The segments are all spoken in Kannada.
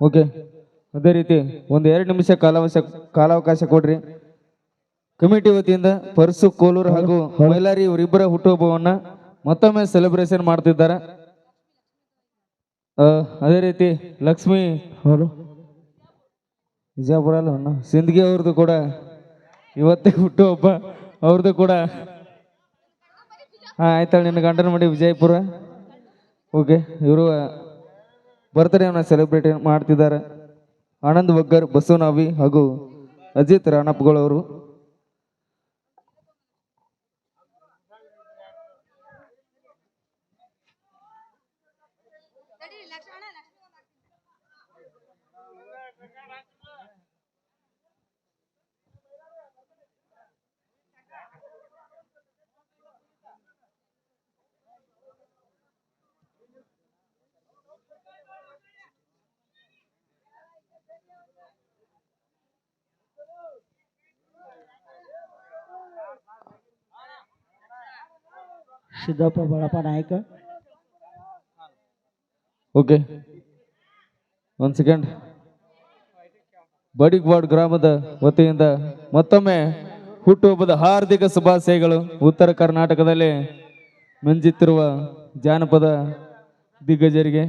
ಓಕೆ. ಅದೇ ರೀತಿ ಒಂದು ಎರಡು ನಿಮಿಷ ಕಾಲಾವಕಾಶ ಕಾಲಾವಕಾಶ ಕೊಡ್ರಿ. ಕಮಿಟಿ ವತಿಯಿಂದ ಪರ್ಸು ಕೋಲೂರು ಹಾಗೂ ಮೈಲಾರಿ ಇವರಿಬ್ಬರ ಹುಟ್ಟುಹಬ್ಬವನ್ನ ಮತ್ತೊಮ್ಮೆ ಸೆಲೆಬ್ರೇಷನ್ ಮಾಡ್ತಿದ್ದಾರೆ. ಆ, ಅದೇ ರೀತಿ ಲಕ್ಷ್ಮಿ ಹಲೋ ವಿಜಯಪುರ ಅಲ್ಲ ಸಿಂದಗಿ ಅವ್ರದ್ದು ಕೂಡ ಇವತ್ತೇ ಹುಟ್ಟುಹಬ್ಬ. ಅವ್ರದ್ದು ಕೂಡ ಹಾಂ ಆಯ್ತಾಳೆ ನಿನ್ನ ಗಂಡನ ಮಾಡಿ ವಿಜಯಪುರ. ಓಕೆ ಇವರು ಬರ್ತ್ಡೇನ ಸೆಲೆಬ್ರೇಟ್ ಮಾಡ್ತಿದ್ದಾರೆ? ಆನಂದ್ ಬಗ್ಗರ್ ಬಸವನಾವಿ ಹಾಗೂ ಅಜಿತ್ ರಾಣಪ್ಪಗಳವರು. ಸಿದ್ದಪ್ಪ ಬಳಪ ನಾಯಕ ಓಕೆ ಒಂದು ಸೆಕೆಂಡ್ ಬಡಿಗ್ವಾಡ್ ಗ್ರಾಮದ ವತಿಯಿಂದ ಮತ್ತೊಮ್ಮೆ ಹುಟ್ಟುಹಬ್ಬದ ಹಾರ್ದಿಕ ಶುಭಾಶಯಗಳು ಉತ್ತರ ಕರ್ನಾಟಕದಲ್ಲಿ ಮಂಜಿತ್ತಿರುವ ಜಾನಪದ ದಿಗ್ಗಜರಿಗೆ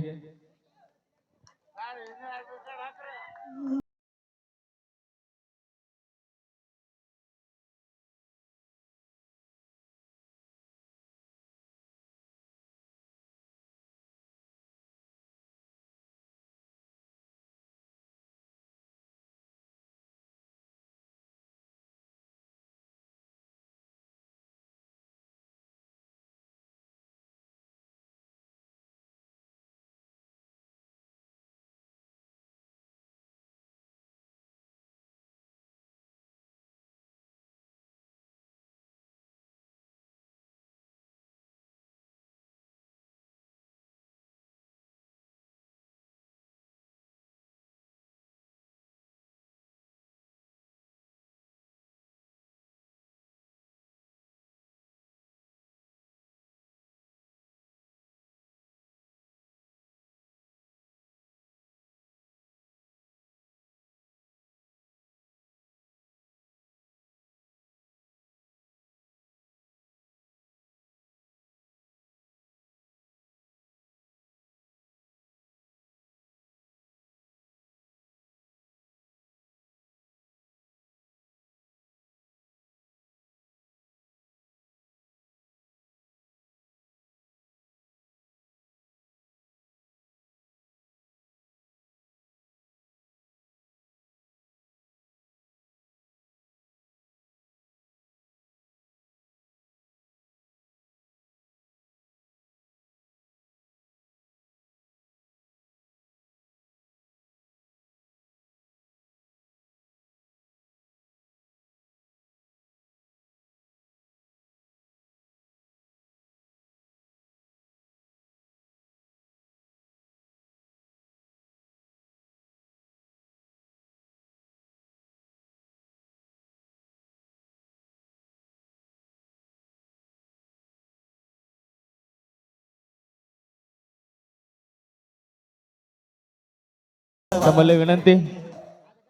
ನಮ್ಮಲ್ಲಿ ವಿನಂತಿ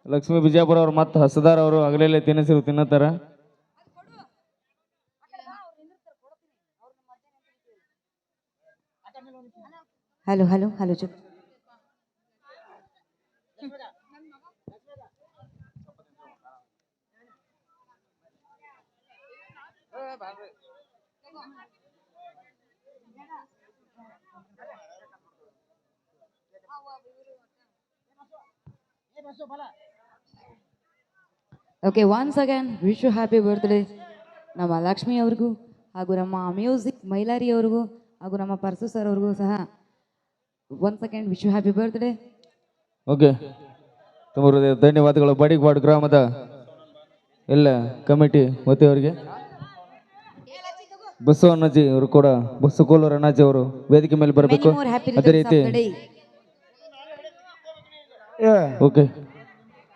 ಲಕ್ಷ್ಮೀ ಬಿಜಾಪುರ ಅವ್ರು ಮತ್ತೆ ಹಸದಾರ್ ಅವರು ಹಗಲೆಲ್ಲ ತಿನ್ನಿಸಿರು ತಿನ್ನತ್ತಾರ? Hello hello hello ಚುಪ್. Okay once again wish you happy birthday ನಮ್ಮ ಲಕ್ಷ್ಮಿ ಅವ್ರಿಗೂ ಹಾಗೂ ನಮ್ಮ ಮ್ಯೂಸಿಕ್ ಮೈಲಾರಿ ಅವ್ರಿಗೂ ಹಾಗೂ ನಮ್ಮ ಪರ್ಸು ಸರ್ ಅವ್ರಿಗೂ ಸಹ. One second wish you happy birthday okay ತುಂಬ ಹೃದಯ ಧನ್ಯವಾದಗಳು. ಬಡಿಗ್ವಾಡ್ ಗ್ರಾಮದ ಎಲ್ಲ ಕಮಿಟಿ ವತಿಯವರಿಗೆ. ಬಸವ ಅಣ್ಣಾಜಿ ಅವರು ಕೂಡ ಬಸ್ಸು ಕೋಲೂರು ಅಣ್ಣಾಜಿ ಅವರು ವೇದಿಕೆ ಮೇಲೆ ಬರಬೇಕು. ಅದೇ ರೀತಿ. ಓಕೆ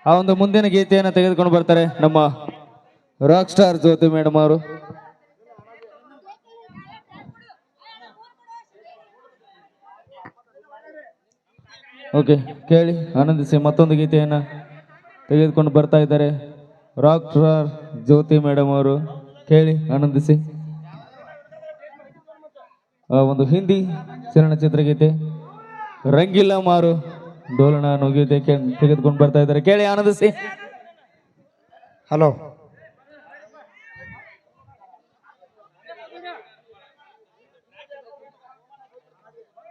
ಆ ಒಂದು ಮುಂದಿನ ಗೀತೆಯನ್ನು ತೆಗೆದುಕೊಂಡು ಬರ್ತಾರೆ ನಮ್ಮ ರಾಕ್ ಸ್ಟಾರ್ ಜ್ಯೋತಿ ಮೇಡಮ್ ಅವರು. ಓಕೆ ಕೇಳಿ, ಆನಂದಿಸಿ ಮತ್ತೊಂದು ಗೀತೆಯನ್ನು ತೆಗೆದುಕೊಂಡು ಬರ್ತಾ ಇದ್ದಾರೆ ರಾಕ್ ಸ್ಟಾರ್ ಜ್ಯೋತಿ ಮೇಡಮ್ ಅವರು. ಕೇಳಿ, ಆನಂದಿಸಿ. ಒಂದು ಹಿಂದಿ ಚಲನಚಿತ್ರ ಗೀತೆ ರಂಗಿಲ್ಲ ಮಾರು. ಡೋಲನ ನುಗ್ಗಿದ್ದಕ್ಕೆ ತೆಗೆದುಕೊಂಡು ಬರ್ತಾ ಇದ್ದಾರೆ. ಕೇಳಿ ಆನಂದಿಸಿ ಹಲೋ